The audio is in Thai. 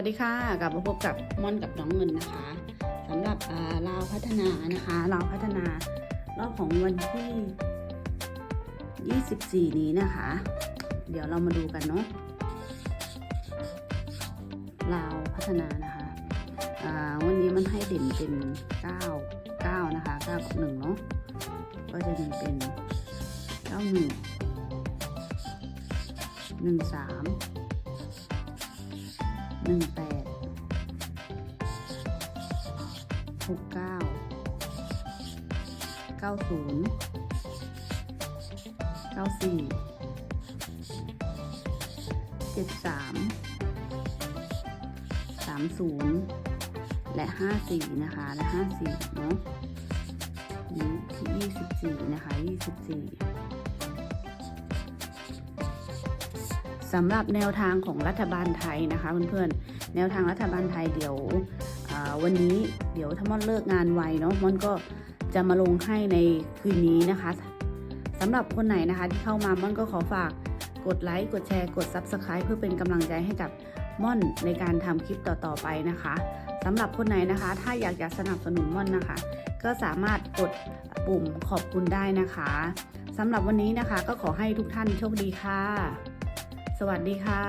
ัสดีค่ะกลับมาพบกับม่อนกับน้องเงินนะคะสำหรับอ่าลาวพัฒนานะคะลาวพัฒนารอบของวันที่ 24 นี้นะคะ เดี๋ยวเรามาดูกันเนาะลาวพัฒนานะคะวันนี้มันให้เด่นเป็น 9 9 นะคะ9กับ1เนาะก็จะมีเป็น 91 13 หนึ่งแปดหกเก้าเก้าศูนย์เก้าสี่เจ็ดสามสามศูนย์และห้าสี่นะคะ และห้าสี่เนาะนี่ที่ยี่สิบสี่นะคะยี่สิบสี่ สำหรับแนวทางของรัฐบาลไทยนะคะเพื่อนๆ แนวทางรัฐบาลไทยเดี๋ยววันนี้เดี๋ยวถ้ามอนเลิกงานไวเนาะมอนก็จะมาลงให้ในคืนนี้นะคะสำหรับคนไหนนะคะที่เข้ามามอนก็ขอฝากกดไลค์กดแชร์กด Subscribe เพื่อเป็นกำลังใจให้กับม่อนในการทำคลิปต่อๆไปนะคะสำหรับคนไหนนะคะ ถ้าอยากจะสนับสนุนม่อนนะคะ ก็สามารถกดปุ่มขอบคุณได้นะคะสำหรับวันนี้นะคะก็ขอให้ทุกท่านโชคดีค่ะ สวัสดีค่ะ